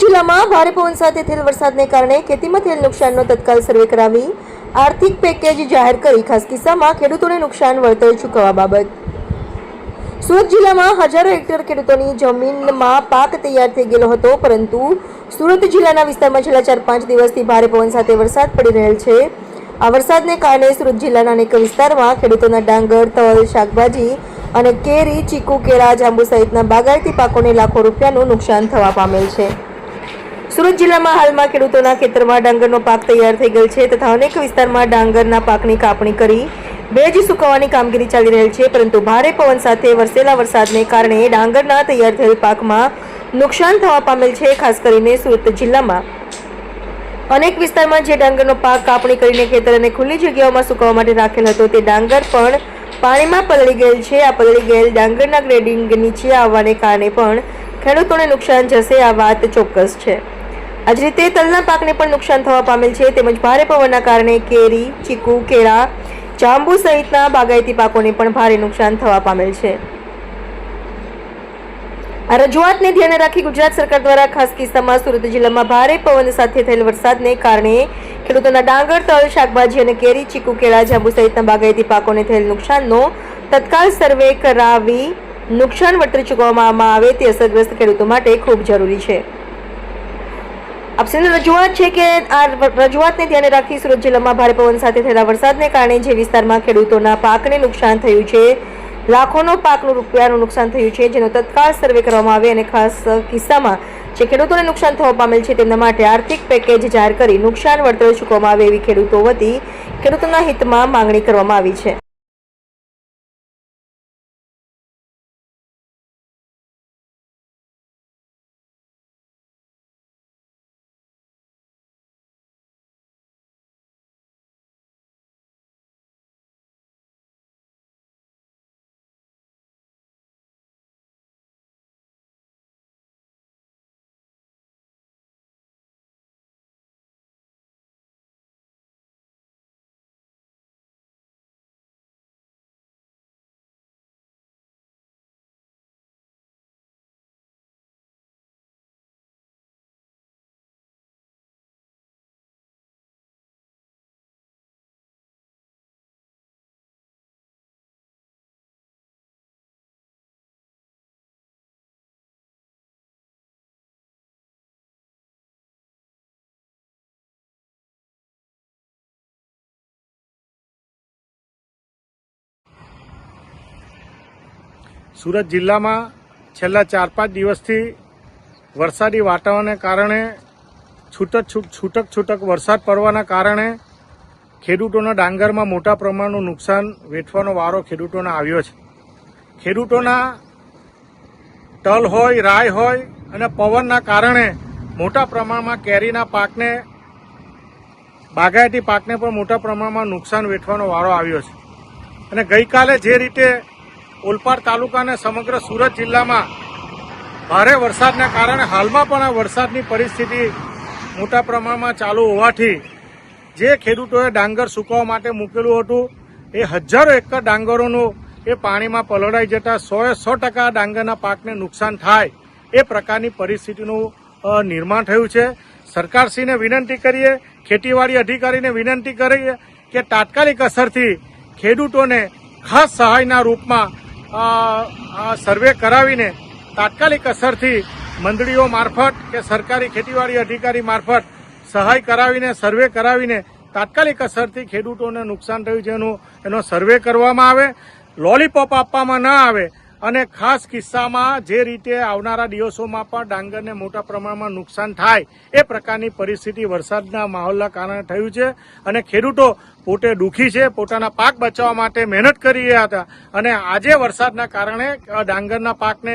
જિલ્લામાં ભારે પવન સાથે થયેલ વરસાદને કારણે ખેતીમાં થયેલ નુકસાનનો તત્કાલ સર્વે કરાવી આર્થિક પેકેજ જાહેર કરી ખાસ કિસ્સામાં ખેડૂતોને નુકસાન વળતર ચૂકવવા બાબત. સુરત જિલ્લામાં હજારો હેક્ટર ખેડૂતોની જમીનમાં પાક તૈયાર થઈ ગયેલો હતો, પરંતુ સુરત જિલ્લાના વિસ્તારમાં છેલ્લા ચાર પાંચ દિવસથી ભારે પવન સાથે વરસાદ પડી રહેલ છે. આ વરસાદને કારણે સુરત જિલ્લાના અનેક વિસ્તારમાં ખેડૂતોના ડાંગર, તલ, શાકભાજી અને કેરી, ચીકુ, કેળા, જાંબુ સહિતના બાગાયતી પાકોને લાખો રૂપિયાનું નુકસાન થવા પામેલ છે. સુરત જિલ્લામાં હાલમાં ખેડૂતોના ખેતરમાં ડાંગરનો પાક તૈયાર થઈ ગયો છે તથા અનેક વિસ્તારમાં ડાંગરના પાકની કાપણી કરી ભેજ સુકવવાની કામગીરી ચાલી રહેલ છે, પરંતુ ભારે પવન સાથે વરસેલા વરસાદને કારણે ડાંગરના તૈયાર થયેલ પાકમાં નુકસાન થવા પામેલ છે, ખાસ કરીને સુરત જિલ્લામાં. અનેક વિસ્તારમાં જે ડાંગરનો પાક કાપણી કરીને ખેતર અને ખુલ્લી જગ્યાઓમાં સુકવવા માટે રાખેલ હતો, તે ડાંગર પણ પાણીમાં પલળી ગયેલ છે. આ પલળી ગયેલ ડાંગરના ગ્રેડિંગ નીચે આવવાને કારણે પણ ખેડૂતોને નુકસાન જશે, આ વાત ચોક્કસ છે. આ જ રીતે તલના પાકને પણ નુકસાન થવા પામેલ છે. તેમજ ભારે પવનના કારણે કેરી, ચીકુ, કેળા, જાંબુ સહિતના બાગાયતી પાકોને પણ ભારે નુકસાન થવા પામેલ છે. આ રજૂઆતને ધ્યાને રાખી ગુજરાત સરકાર દ્વારા ખાસ કિસ્સામાં સુરત જિલ્લામાં ભારે પવન સાથે થયેલ વરસાદને કારણે ખેડૂતોના ડાંગર, તલ, શાકભાજી અને કેરી, ચીકુ, કેળા, જાંબુ સહિતના બાગાયતી પાકોને થયેલ નુકસાનનો તત્કાલ સર્વે કરાવી નુકસાન વળતર ચૂકવવામાં આવે તે અસરગ્રસ્ત ખેડૂતો માટે ખૂબ જરૂરી છે. આપસેની રજૂઆત છે કે આ રજૂઆતને ધ્યાને રાખી સુરત જિલ્લામાં ભારે પવન સાથે થયેલા વરસાદને કારણે જે વિસ્તારમાં ખેડૂતોના પાકને નુકસાન થયું છે, લાખોનો પાકનું રૂપિયાનું નુકસાન થયું છે, જેનો તત્કાળ સર્વે કરવામાં આવે અને ખાસ કિસ્સામાં જે ખેડૂતોને નુકસાન થવા પામેલ છે તેમના માટે આર્થિક પેકેજ જાહેર કરી નુકસાન વળતર ચૂકવવામાં આવે એવી ખેડૂતો વતી ખેડૂતોના હિતમાં માંગણી કરવામાં આવી છે. સુરત જિલ્લામાં છેલ્લા ચાર પાંચ દિવસથી વરસાદી વાતાવરણને કારણે છૂટક છૂટ- છૂટક છૂટક વરસાદ પડવાના કારણે ખેડૂતોના ડાંગરમાં મોટા પ્રમાણનું નુકસાન વેઠવાનો વારો ખેડૂતોને આવ્યો છે. ખેડૂતોના તલ હોય, રાય હોય અને પવનના કારણે મોટા પ્રમાણમાં કેરીના પાકને, બાગાયતી પાકને પણ મોટા પ્રમાણમાં નુકસાન વેઠવાનો વારો આવ્યો છે. અને ગઈકાલે જે રીતે ઓલપાડ તાલુકા અને સમગ્ર સુરત જિલ્લામાં ભારે વરસાદના કારણે હાલમાં પણ આ વરસાદની પરિસ્થિતિ મોટા પ્રમાણમાં ચાલુ હોવાથી જે ખેડૂતોએ ડાંગર સૂકવવા માટે મૂકેલું હતું, એ હજારો એકર ડાંગરોનું એ પાણીમાં પલળાઈ જતા સોએ સો ટકા ડાંગરના પાકને નુકસાન થાય એ પ્રકારની પરિસ્થિતિનું નિર્માણ થયું છે. સરકારશ્રીને વિનંતી કરીએ, ખેતીવાડી અધિકારીને વિનંતી કરીએ કે તાત્કાલિક અસરથી ખેડૂતોને ખાસ સહાયના રૂપમાં સર્વે કરાવીને તાત્કાલિક અસરથી મંડળીઓ મારફત કે સરકારી ખેતીવાડી અધિકારી મારફત સહાય કરાવીને, સર્વે કરાવીને તાત્કાલિક અસરથી ખેડૂતોને નુકસાન થયું છે એનો સર્વે કરવામાં આવે. લોલીપોપ આપવામાં ન આવે અને ખાસ કિસ્સામાં જે રીતે આવનારા દિવસોમાં પણ ડાંગરને મોટા પ્રમાણમાં નુકસાન થાય એ પ્રકારની પરિસ્થિતિ વરસાદના માહોલના કારણે થયું છે અને ખેડૂતો પોતે દુઃખી છે, પોતાના પાક બચાવવા માટે મહેનત કરી રહ્યા હતા અને આજે વરસાદના કારણે ડાંગરના પાકને